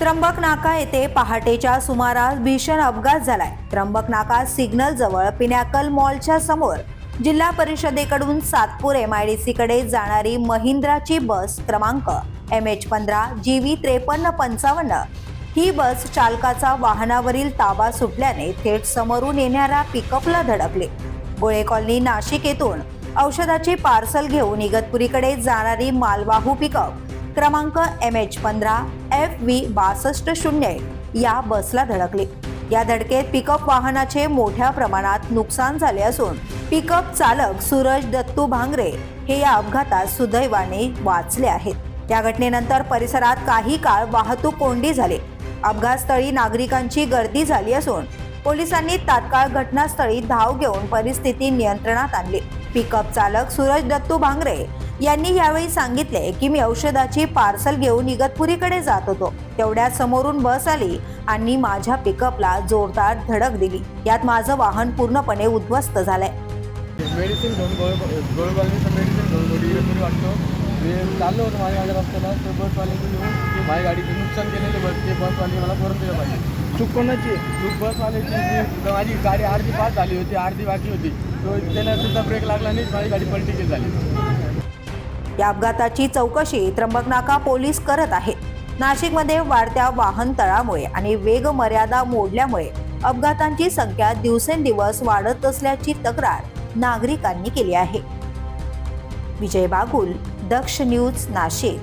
त्र्यंबक नाका येथे पहाटेच्या सुमारास भीषण अपघात झालाय. त्र्यंबक नाका सिग्नल जवळ पिनॅकल मॉलच्या समोर. जिल्हा परिषदेकडून सातपूर एम आय डी कडे जाणारी महिंद्राची बस क्रमांक एम एच पंधरा जी व्ही त्रेपन्न पंचावन्न. ही बस चालकाचा वाहनावरील ताबा सुटल्याने थेट समोरून येणाऱ्या पिकअपला धडकले. गोळे कॉलनी नाशिक येथून औषधाचे पार्सल घेऊन इगतपुरीकडे जाणारी मालवाहू पिकअप क्रमांक एम एच पंधरा एफ व्ही बासष्ट शून्य या बसला धडकली. या धडकेत पिकअप वाहनाचे मोठ्या प्रमाणात नुकसान झाले असून पिकअप चालक सूरज दत्तू भांगरे हे या अपघातात सुदैवाने वाचले आहेत. या घटनेनंतर परिसरात काही काळ वाहतूक कोंडी झाली. अपघातस्थळी नागरिकांची गर्दी झाली असून पोलिसांनी तात्काळ घटनास्थळी धाव घेऊन परिस्थिती नियंत्रणात आणली. पिकअप चालक सूरज दत्तू भांगरे यांनी यावेळी सांगितले की मी औषधाची पार्सल घेऊन इगतपुरीकडे जात होतो. तेवढ्यात समोरून बस आली आणि माझ्या पिकअपला जोरदार धडक दिली. यात माझं वाहन पूर्णपणे उद्ध्वस्त झालंय. मेडिसिन घेऊन गोळ गोळ कॉलनीचं मेडिसिन घेऊन थोडी इकडे वाटतो. मी चाललो होतो माझ्या माझ्या रस्त्याला तर बसवाल्याने येऊन माझ्या गाडीचं नुकसान केलेले बस ते बसवाले मला परत दिलं पाहिजे. चूक कोणाची? चूक बसवाल्याची जी- तर माझी गाडी अर्धी पास झाली होती अर्धी बाकी होती तो त्याला सुद्धा ब्रेक लागला नाही माझी गाडी पलटी झाली. या अपघाताची चौकशी त्र्यंबकनाका पोलीस करत आहेत. नाशिकमध्ये वाढत्या वाहन तळामुळे आणि वेग मर्यादा मोडल्यामुळे अपघातांची संख्या दिवसेंदिवस वाढत असल्याची तक्रार नागरिकांनी केली आहे. विजय बागुल दक्ष न्यूज नाशिक.